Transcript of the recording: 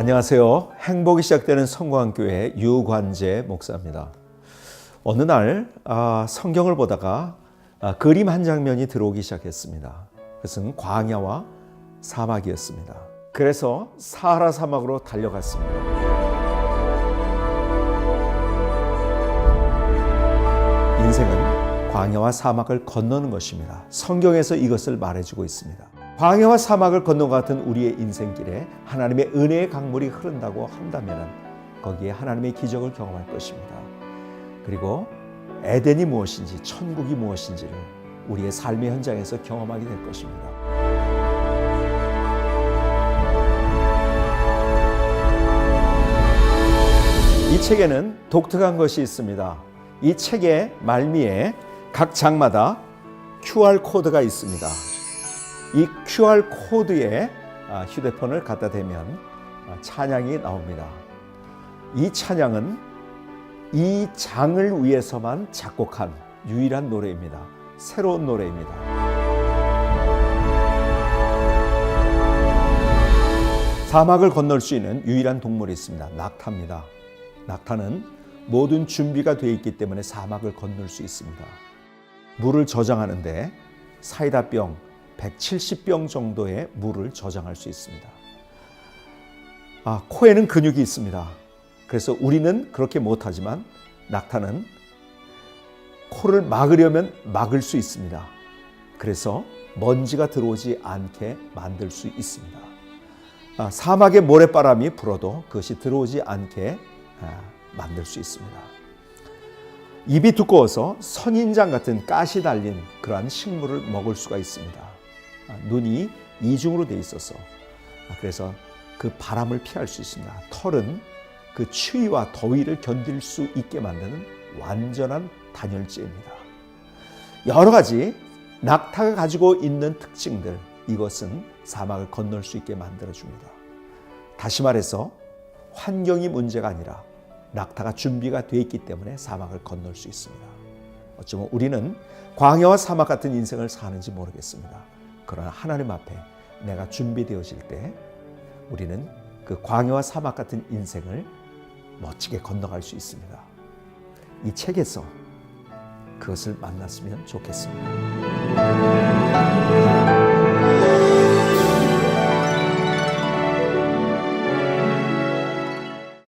안녕하세요. 행복이 시작되는 성광교회 유관재 목사입니다. 어느 날 아, 성경을 보다가 아, 그림 한 장면이 들어오기 시작했습니다. 그것은 광야와 사막이었습니다. 그래서 사하라 사막으로 달려갔습니다. 인생은 광야와 사막을 건너는 것입니다. 성경에서 이것을 말해주고 있습니다. 광야와 사막을 건너 같은 우리의 인생길에 하나님의 은혜의 강물이 흐른다고 한다면 거기에 하나님의 기적을 경험할 것입니다. 그리고 에덴이 무엇인지 천국이 무엇인지를 우리의 삶의 현장에서 경험하게 될 것입니다. 이 책에는 독특한 것이 있습니다. 이 책의 말미에 각 장마다 QR 코드가 있습니다. 이 QR 코드에 아, 휴대폰을 갖다 대면 아, 찬양이 나옵니다. 이 찬양은 이 장을 위해서만 작곡한 유일한 노래입니다. 새로운 노래입니다. 사막을 건널 수 있는 유일한 동물이 있습니다. 낙타입니다. 낙타는 모든 준비가 되어 있기 때문에 사막을 건널 수 있습니다. 물을 저장하는데 사이다병 170병 정도의 물을 저장할 수 있습니다. 아, 코에는 근육이 있습니다. 그래서 우리는 그렇게 못하지만 낙타는 코를 막으려면 막을 수 있습니다. 그래서 먼지가 들어오지 않게 만들 수 있습니다. 아, 사막에 모래바람이 불어도 그것이 들어오지 않게 아, 만들 수 있습니다. 입이 두꺼워서 선인장 같은 가시 달린 그러한 식물을 먹을 수가 있습니다. 아, 눈이 이중으로 돼 있어서 아, 그래서 그 바람을 피할 수 있습니다. 털은 그 추위와 더위를 견딜 수 있게 만드는 완전한 단열재입니다. 여러 가지 낙타가 가지고 있는 특징들 이것은 사막을 건널 수 있게 만들어 줍니다. 다시 말해서 환경이 문제가 아니라 낙타가 준비가 되어 있기 때문에 사막을 건널 수 있습니다. 어쩌면 우리는 광야와 사막 같은 인생을 사는지 모르겠습니다. 그러나 하나님 앞에 내가 준비되어질 때 우리는 그 광야와 사막 같은 인생을 멋지게 건너갈 수 있습니다. 이 책에서 그것을 만났으면 좋겠습니다.